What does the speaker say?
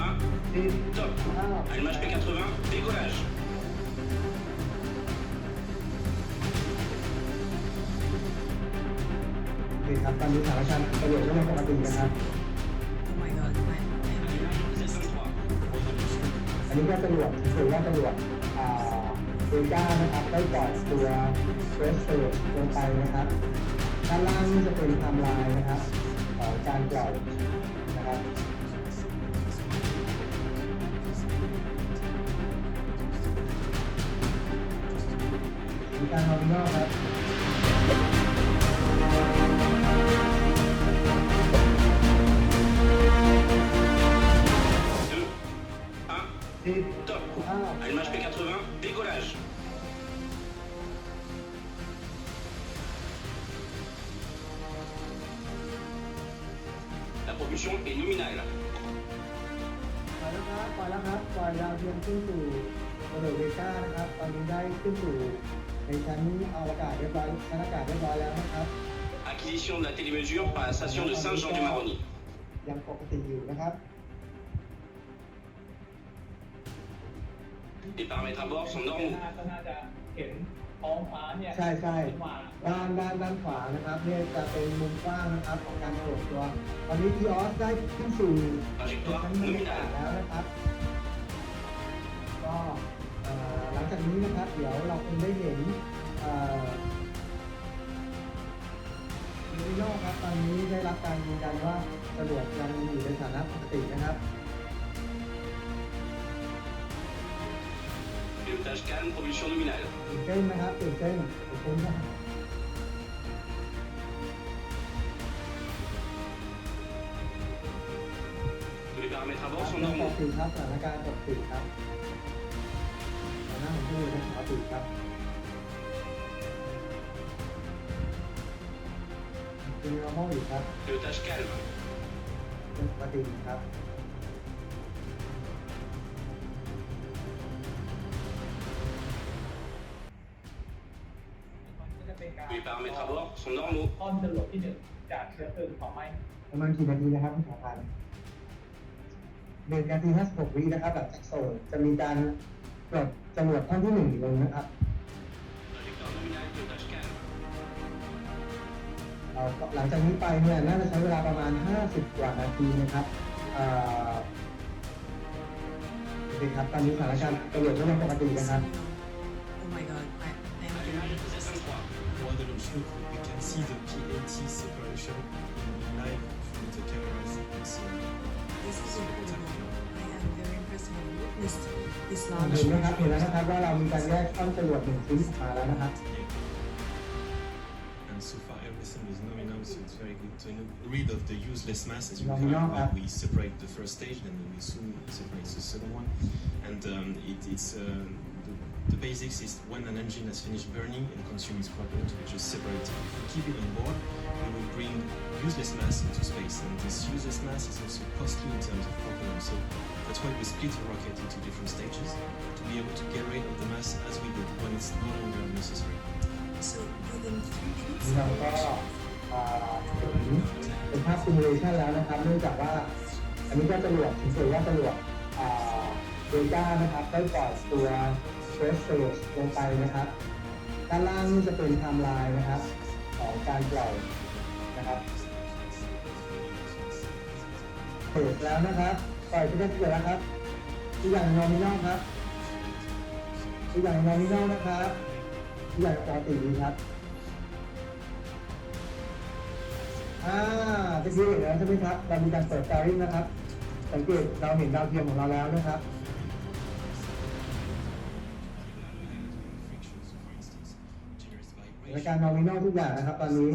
1, top. อ้าว Allumage P80, décollage. โอเครับตอนนี้สถานการณ์ตำรวจก็ยังปกตินะครับ Oh my god, I, I am very Allumage 703. อันนี้ก็ตำรวจถือว่าตำรวจอ่าเอก้านะครับได้ปล่อยตัวเฟสเซอร์ลงไปนะครับ ด้านล่างนี่จะเป็นไทม์ไลน์นะครับของการปล่อยนะครับ การทำนอกครับ 2, 1, top. อ้าว Allumage P80, décollage. La propulsion est nominale. ปล่อยแล้วครับปล่อยแล้วครับปล่อยดาวเทียมขึ้นสู่กระโดดเวก้านะครับ ตอนนี้ได้ขึ้นสู่ ในชั้นอวกาศเรียบร้อยชั้นอากาศเรียบร้อยแล้วนะครับ Acquisition de la télémesure par la station de Saint-Jean-du-Maroni. ยังปกติอยู่นะครับ Les paramètres à bord sont normaux. ก็น่าจะเห็นท้องฟ้าเนี่ยใช่ใช่ขึ้นมาด้านด้านด้านขวานะครับเนี่ยจะเป็นมุมกว้างนะครับของการตรวจตัว ตอนนี้ทีออสได้ขึ้นสู่ชั้น Trajectoire บรรยากาศ nominale. แล้วนะครับ จากนี้นะครับ เดี๋ยวเราคงได้เห็นเอ่อมิโนครับตอนนี้ได้รับการยืนยันว่าตำรวจยังอยู่ในสถานะปกตินะครับ Pilotage calme, propulsion nominale. ตื่นเต้นนะครับตื่นเต้นตื่นเต้นมาก Tous les paramètres à ค bord รับ sont ปก normaux. ติครับสถานการณ์ปกติครับ สถานะของผู้เป็นปกติครับเป็น normal อยู่ครับ Pilotage calme. เป็นปกติครับก็จะเป็นการ Tous les paramètres à bord sont normaux. ต้นจรวดที่หนึ่งจากเชื้อเพลิงเผาไหม้ประมาณกี่นาทีนะครับคุณสาพันธ์หนึ่งนาทีห้าสิบหกวินะครับหลังจากส่งจะมีการปลด ตำรวจท่านที่หนึ่งเลยนะครับ เราหลังจากนี้ไปเนี่ยน่าจะใช้เวลาประมาณ 50 กว่านาทีนะครับโอเคครับ ตอนนี้สถานการณ์ตำรวจก็ยังปกตินะครับ Oh to have witnessed this เห็ launch. นไหมครับเห็นแล้วนะครับว่าเรามีการแยกท่อนจรวดหนึ่งชิ้นออกมาแล้วนะครับ And so far everything is nominal, so it's very good to know. rid of the useless mass as you Nominal, can. uh, We separate the first stage, then we soon separate the second one. And um, it, it's uh, the, the basics is when an engine has finished burning and consuming its propellant, we just separate it. If we keep it on board, we will bring useless mass into space, and this useless mass is also costly in terms of propellant. So that's why we split the rocket into different stages to be able to get rid of the mass as we go when it's no longer necessary. So within three minutes, เราก็เอ่อเห็นเป็นภาพซิมูเลชันแล้วนะครับ เนื่องจากว่า อันนี้ก็จรวดถึงเสียว่าจรวดเ ดลต้านะครับได้ปล่อยตัวเฟสเซอร์ลงไปนะครับ ด้านล่างนี่จะเป็นไทม์ไลน์นะครับ ของการปล่อยนะครับเปิดแล้วนะครับ ปล่อยไปได้เกิดแล้วครับทุกอย่างนอมินอลครับทุกอย่างนอมินอลนะครับทุกอย่างปกติดีครับอ่าตะเห็นแล้วใช่ไหมครับ เรามีการเปิดการิงนะครับ สังเกตเราเห็นดาวเทียมของเราแล้วนะครับ ในการมองข้างนอกทุกอย่างนะครับ ตอนนี้